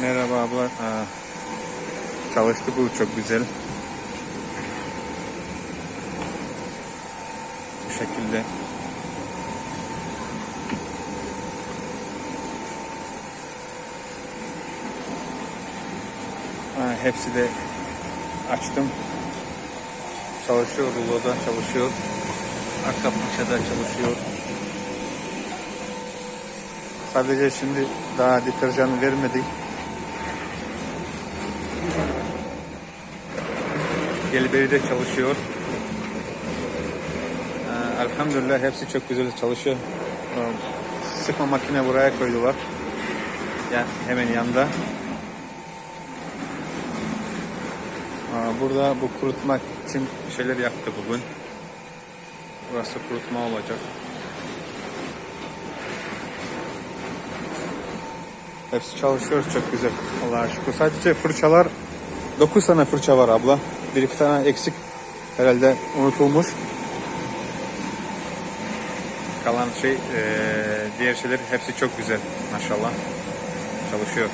Merhaba abla. Çalıştı bu çok güzel. Bu şekilde. Ha, hepsi de açtım. Çalışıyor, ruloda çalışıyor. Arka parçada çalışıyor. Sadece şimdi daha deterjan vermedik. Gelberi de çalışıyor. Ee, elhamdülillah hepsi çok güzel çalışıyor. Ee, Sıkma makine buraya koydular. Yani hemen yanında. Aa, Burada bu kurutmak için şeyler yaptı bugün. Burası kurutma olacak. Hepsi çalışıyor çok güzel. Allah'a şükür. Sadece fırçalar 9 tane fırça var abla. Bir iki tane eksik herhalde unutulmuş. Kalan şey eee, diğer şeyler hepsi çok güzel maşallah. Çalışıyor.